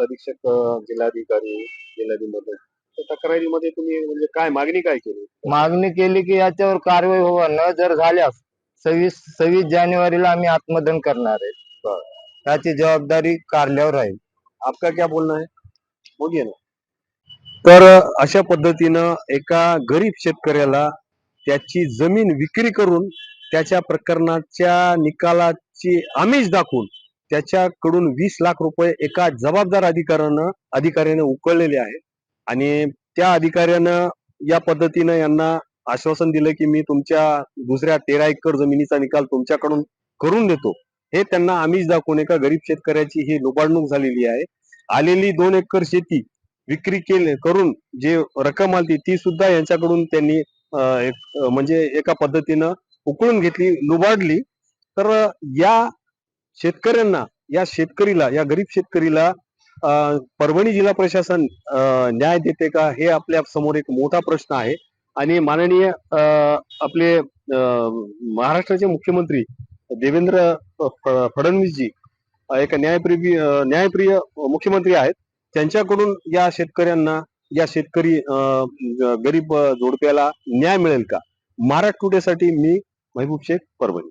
Police अधीक्षक जिल्हाधिकारी जिल्हाधिकारी तक्रारीमध्ये तुम्ही म्हणजे काय मागणी काय केली? मागणी केली की याच्यावर कारवाई व्हावं. न जर झाल्यास सव्वीस सव्वीस जानेवारीला आम्ही आत्मदहन करणार आहे. त्याची जबाबदारी कारल्यावर राहील. आपका क्या बोलणं आहे? बोलिये ना. तर अशा पद्धतीनं एका गरीब शेतकऱ्याला त्याची जमीन विक्री करून त्याच्या प्रकरणाच्या निकालाची आमिष दाखवून त्याच्याकडून वीस लाख रुपये एका जबाबदार अधिकाऱ्यानं अधिकाऱ्याने उकळलेले आहे आणि त्या अधिकाऱ्यानं या पद्धतीनं यांना आश्वासन दिलं की मी तुमच्या दुसऱ्या तेरा एकर जमिनीचा निकाल तुमच्याकडून करून देतो. हे त्यांना आमिष दाखवून एका गरीब शेतकऱ्याची ही लुबाडणूक झालेली आहे. आलेली दोन एकर शेती विक्री केले करून जे रक्कम आली ती सुद्धा यांच्याकडून त्यांनी अं, एक म्हणजे एका पद्धतीनं उकळून घेतली लुबाडली. तर या शेतकऱ्यांना या शेतकरीला या गरीब शेतकरीला परभणी जिल्हा प्रशासन अं, न्याय देते का? हे आपल्यासमोर एक मोठा प्रश्न आहे. आणि माननीय अं, आपले महाराष्ट्राचे मुख्यमंत्री देवेंद्र फडणवीसजी एक न्यायप्रिय न्यायप्रिय मुख्यमंत्री आहेत. त्यांच्याकडून या शेतकऱ्यांना या शेतकरी अं, गरीब जोडप्याला न्याय मिळेल का? महाराष्ट्र टुडेसाठी मी महबूब शेख परभणी.